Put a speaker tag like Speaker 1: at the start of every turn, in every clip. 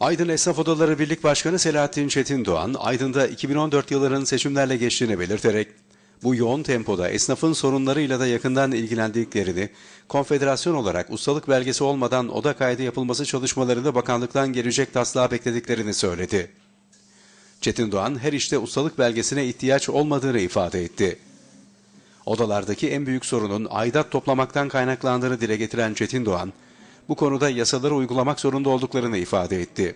Speaker 1: Aydın Esnaf Odaları Birlik Başkanı Selahattin Çetin Doğan, Aydın'da 2014 yılının seçimlerle geçtiğini belirterek, bu yoğun tempoda esnafın sorunlarıyla da yakından ilgilendiklerini, konfederasyon olarak ustalık belgesi olmadan oda kaydı yapılması çalışmalarını bakanlıktan gelecek taslağı beklediklerini söyledi. Çetin Doğan, her işte ustalık belgesine ihtiyaç olmadığını ifade etti. Odalardaki en büyük sorunun aidat toplamaktan kaynaklandığını dile getiren Çetin Doğan, bu konuda yasaları uygulamak zorunda olduklarını ifade etti.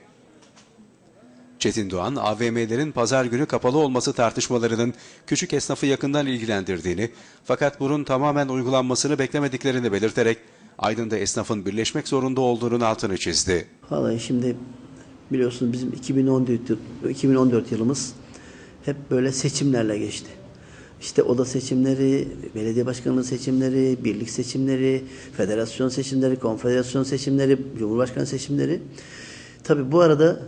Speaker 1: Çetin Doğan, AVM'lerin pazar günü kapalı olması tartışmalarının küçük esnafı yakından ilgilendirdiğini fakat bunun tamamen uygulanmasını beklemediklerini belirterek Aydın'da esnafın birleşmek zorunda olduğunun altını çizdi.
Speaker 2: Vallahi şimdi biliyorsunuz bizim 2014, yıl- 2014 yılımız hep böyle seçimlerle geçti. İşte oda seçimleri, belediye başkanlığı seçimleri, birlik seçimleri, federasyon seçimleri, konfederasyon seçimleri, cumhurbaşkanı seçimleri. Tabii bu arada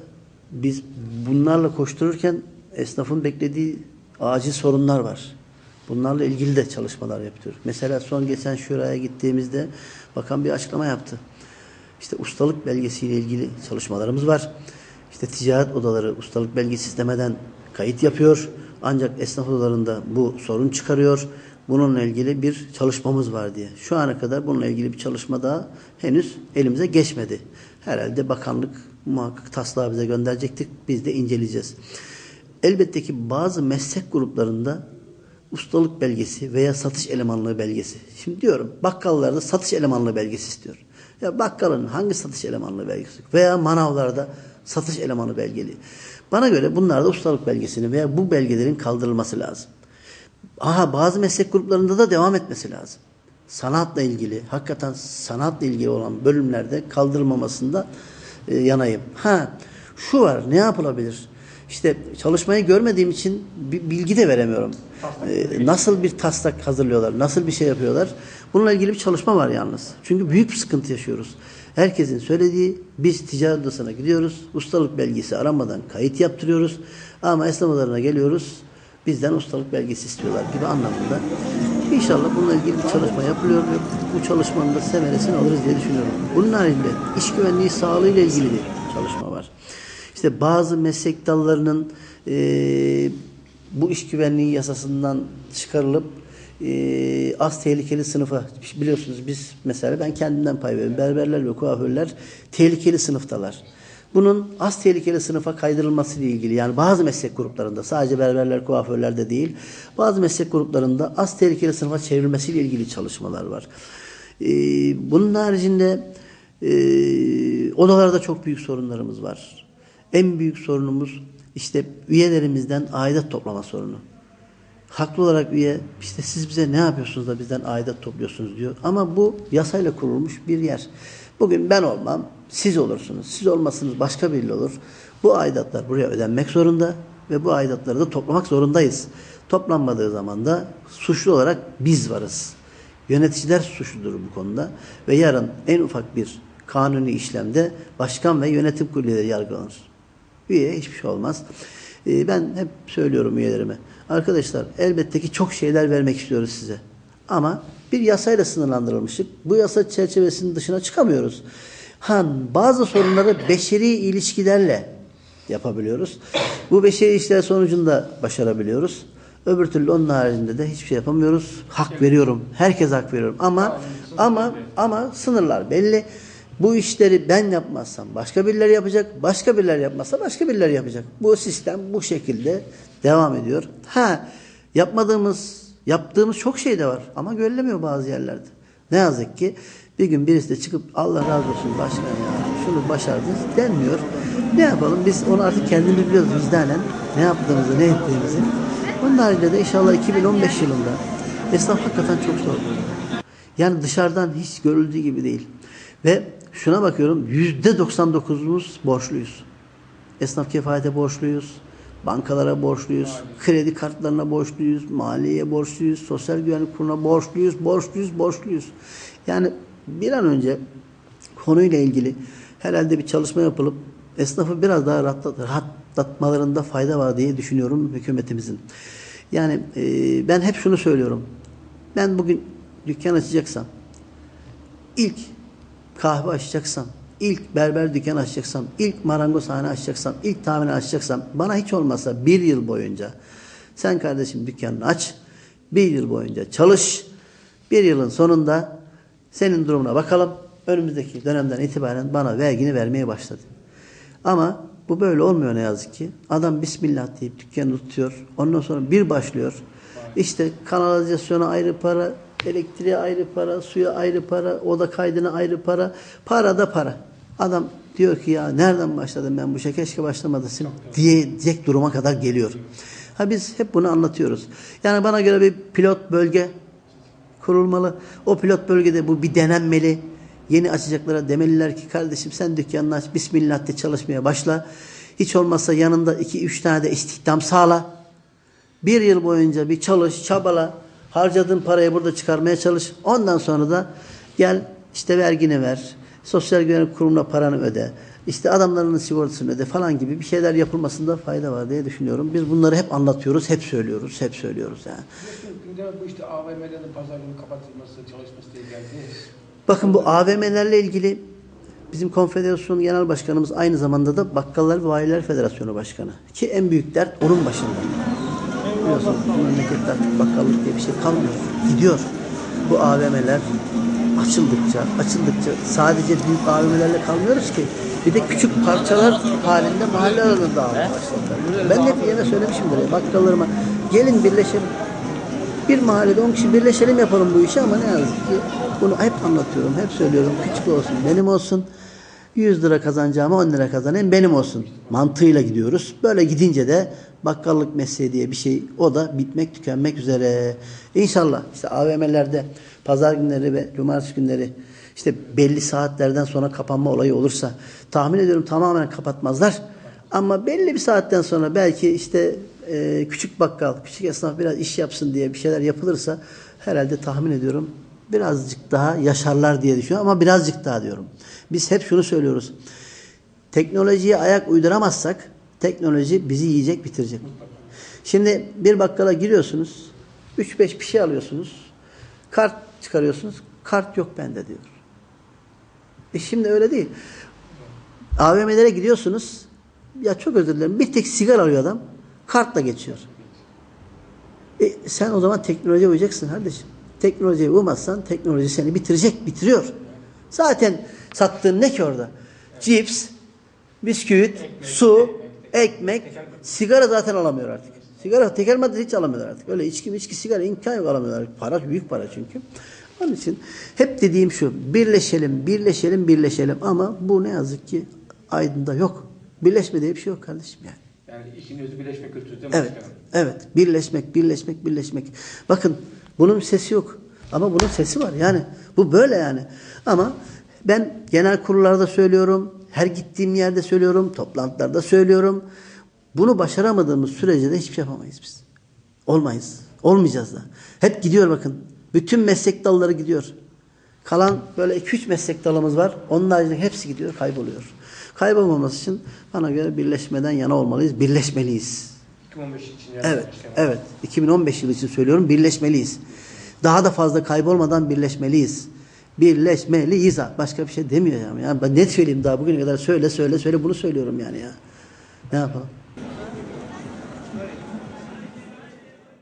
Speaker 2: biz bunlarla koştururken esnafın beklediği acil sorunlar var. Bunlarla ilgili de çalışmalar yapıyoruz. Mesela son geçen şuraya gittiğimizde bakan bir açıklama yaptı. İşte ustalık belgesiyle ilgili çalışmalarımız var. İşte ticaret odaları ustalık belgesi istemeden kayıt yapıyor. Ancak esnaf odalarında bu sorun çıkarıyor. Bununla ilgili bir çalışmamız var diye. Şu ana kadar bununla ilgili bir çalışma daha henüz elimize geçmedi. Herhalde bakanlık muhakkak taslağı bize gönderecektik. Biz de inceleyeceğiz. Elbette ki bazı meslek gruplarında ustalık belgesi veya satış elemanlığı belgesi. Şimdi diyorum bakkallarda satış elemanlığı belgesi istiyor. Ya bakkalın hangi satış elemanlığı belgesi veya manavlarda satış elemanı belgeli. Bana göre bunlarda ustalık belgesini veya bu belgelerin kaldırılması lazım. Aha bazı meslek gruplarında da devam etmesi lazım. Sanatla ilgili, hakikaten sanatla ilgili olan bölümlerde kaldırılmamasında e, yanayım. Ha, şu var, ne yapılabilir? İşte çalışmayı görmediğim için bilgi de veremiyorum. E, nasıl bir taslak hazırlıyorlar, nasıl bir şey yapıyorlar? Bununla ilgili bir çalışma var yalnız. Çünkü büyük bir sıkıntı yaşıyoruz. Herkesin söylediği biz ticaret odasına gidiyoruz, ustalık belgesi aramadan kayıt yaptırıyoruz. Ama esnaf odalarına geliyoruz, bizden ustalık belgesi istiyorlar gibi anlamında. İnşallah bununla ilgili bir çalışma yapılıyor ve bu çalışmanın da semeresini alırız diye düşünüyorum. Bunun haricinde iş güvenliği sağlığı ile ilgili bir çalışma var. İşte bazı meslek dallarının eee, bu iş güvenliği yasasından çıkarılıp eee, az tehlikeli sınıfa biliyorsunuz biz mesela ben kendimden pay veriyorum. Berberler ve kuaförler tehlikeli sınıftalar. Bunun az tehlikeli sınıfa kaydırılması ile ilgili yani bazı meslek gruplarında sadece berberler, kuaförlerde değil bazı meslek gruplarında az tehlikeli sınıfa çevrilmesi ile ilgili çalışmalar var. Ee, bunun haricinde e, odalarda çok büyük sorunlarımız var. En büyük sorunumuz işte üyelerimizden aidat toplama sorunu. Haklı olarak üye işte siz bize ne yapıyorsunuz da bizden aidat topluyorsunuz diyor. Ama bu yasayla kurulmuş bir yer. Bugün ben olmam, siz olursunuz. Siz olmasınız başka biri olur. Bu aidatlar buraya ödenmek zorunda ve bu aidatları da toplamak zorundayız. Toplanmadığı zaman da suçlu olarak biz varız. Yöneticiler suçludur bu konuda ve yarın en ufak bir kanuni işlemde başkan ve yönetim kurulu yargılanır. Üyeye hiçbir şey olmaz. Ee, ben hep söylüyorum üyelerime. Arkadaşlar elbette ki çok şeyler vermek istiyoruz size. Ama bir yasayla sınırlandırılmıştık. Bu yasa çerçevesinin dışına çıkamıyoruz. Ha, bazı sorunları beşeri ilişkilerle yapabiliyoruz. Bu beşeri ilişkiler sonucunda başarabiliyoruz. Öbür türlü onun haricinde de hiçbir şey yapamıyoruz. Hak veriyorum. Herkes hak veriyorum. Ama ama ama sınırlar belli. Bu işleri ben yapmazsam başka birileri yapacak. Başka birileri yapmazsa başka birileri yapacak. Bu sistem bu şekilde devam ediyor. Ha yapmadığımız, yaptığımız çok şey de var ama görülemiyor bazı yerlerde. Ne yazık ki bir gün birisi de çıkıp Allah razı olsun başkan ya şunu başardınız denmiyor. Ne yapalım biz onu artık kendimiz biliyoruz vicdanen ne yaptığımızı ne ettiğimizi. Onun haricinde de inşallah 2015 yılında esnaf hakikaten çok zor. Yani dışarıdan hiç görüldüğü gibi değil. Ve şuna bakıyorum yüzde 99'umuz borçluyuz. Esnaf kefalete borçluyuz. Bankalara borçluyuz. Kredi kartlarına borçluyuz. Maliyeye borçluyuz. Sosyal güvenlik kuruluna borçluyuz. Borçluyuz, borçluyuz. Yani bir an önce konuyla ilgili herhalde bir çalışma yapılıp esnafı biraz daha rahatlat, rahatlatmalarında fayda var diye düşünüyorum hükümetimizin. Yani e, ben hep şunu söylüyorum. Ben bugün dükkan açacaksam ilk kahve açacaksam ilk berber dükkanı açacaksam, ilk marangozhane açacaksam, ilk tamirhane açacaksam bana hiç olmazsa bir yıl boyunca sen kardeşim dükkanını aç, bir yıl boyunca çalış, bir yılın sonunda senin durumuna bakalım. Önümüzdeki dönemden itibaren bana vergini vermeye başladı. Ama bu böyle olmuyor ne yazık ki. Adam Bismillah deyip dükkanı tutuyor. Ondan sonra bir başlıyor. İşte kanalizasyona ayrı para, elektriğe ayrı para, suya ayrı para, oda kaydına ayrı para. Para da para. Adam diyor ki ya nereden başladım ben bu işe keşke başlamadasın diyecek duruma kadar geliyor. Ha biz hep bunu anlatıyoruz. Yani bana göre bir pilot bölge kurulmalı. O pilot bölgede bu bir denenmeli. Yeni açacaklara demeliler ki kardeşim sen dükkanını aç Bismillah de çalışmaya başla. Hiç olmazsa yanında iki üç tane de istihdam sağla. Bir yıl boyunca bir çalış, çabala. Harcadığın parayı burada çıkarmaya çalış. Ondan sonra da gel işte vergini ver. Sosyal güvenlik kurumuna paranı öde. İşte adamlarının sigortasını öde falan gibi bir şeyler yapılmasında fayda var diye düşünüyorum. Biz bunları hep anlatıyoruz, hep söylüyoruz, hep söylüyoruz yani.
Speaker 3: Bu işte AVM'lerin pazarının kapatılması, çalışması diye geldi.
Speaker 2: Bakın bu AVM'lerle ilgili bizim konfederasyon genel başkanımız aynı zamanda da Bakkallar ve Bayiler Federasyonu Başkanı. Ki en büyük dert onun başında. Biliyorsunuz bu memlekette artık bakkallık diye bir şey kalmıyor. Gidiyor. Bu AVM'ler açıldıkça, açıldıkça sadece büyük AVM'lerle kalmıyoruz ki. Bir de küçük parçalar halinde mahalle aralarında başladılar. Ben hep yerine söylemişimdir. ya, Bakkallarıma gelin birleşelim. Bir mahallede 10 kişi birleşelim yapalım bu işi ama ne yazık ki bunu hep anlatıyorum, hep söylüyorum. Küçük olsun, benim olsun. 100 lira kazanacağıma 10 lira kazanayım benim olsun. Mantığıyla gidiyoruz. Böyle gidince de bakkallık mesleği diye bir şey o da bitmek tükenmek üzere. İnşallah işte AVM'lerde pazar günleri ve cumartesi günleri işte belli saatlerden sonra kapanma olayı olursa tahmin ediyorum tamamen kapatmazlar. Ama belli bir saatten sonra belki işte e, küçük bakkal, küçük esnaf biraz iş yapsın diye bir şeyler yapılırsa herhalde tahmin ediyorum birazcık daha yaşarlar diye düşünüyorum ama birazcık daha diyorum. Biz hep şunu söylüyoruz. Teknolojiye ayak uyduramazsak teknoloji bizi yiyecek bitirecek. Şimdi bir bakkala giriyorsunuz. 3-5 bir şey alıyorsunuz. Kart çıkarıyorsunuz. Kart yok bende diyor. E şimdi öyle değil. AVM'lere gidiyorsunuz. Ya çok özür dilerim. Bir tek sigara alıyor adam. Kartla geçiyor. E sen o zaman teknolojiye uyacaksın kardeşim. Teknolojiye uymazsan teknoloji seni bitirecek, bitiriyor. Zaten sattığın ne ki orada? Cips, bisküvit, su, ekmek, sigara zaten alamıyor artık. Sigara tekel madde hiç alamıyorlar artık. Öyle içki içki sigara imkan yok alamıyorlar. Para büyük para çünkü. Onun için hep dediğim şu. Birleşelim, birleşelim, birleşelim ama bu ne yazık ki Aydın'da yok. Birleşme diye bir şey yok kardeşim yani.
Speaker 3: Yani işin özü birleşme kültürü değil mi
Speaker 2: Evet,
Speaker 3: başkanım?
Speaker 2: evet. Birleşmek, birleşmek, birleşmek. Bakın bunun sesi yok. Ama bunun sesi var. Yani bu böyle yani. Ama ben genel kurullarda söylüyorum. Her gittiğim yerde söylüyorum. Toplantılarda söylüyorum. Bunu başaramadığımız sürece de hiçbir şey yapamayız biz. Olmayız. Olmayacağız da. Hep gidiyor bakın. Bütün meslek dalları gidiyor. Kalan böyle 2-3 meslek dalımız var. Onun haricinde hepsi gidiyor, kayboluyor. Kaybolmaması için bana göre birleşmeden yana olmalıyız. Birleşmeliyiz.
Speaker 3: 2015 için yani
Speaker 2: Evet, evet. 2015 yılı için söylüyorum. Birleşmeliyiz. Daha da fazla kaybolmadan birleşmeliyiz. Birleşmeliyiz. Başka bir şey demiyor yani. yani ben ne söyleyeyim daha bugüne kadar söyle söyle söyle bunu söylüyorum yani ya. Ne yapalım?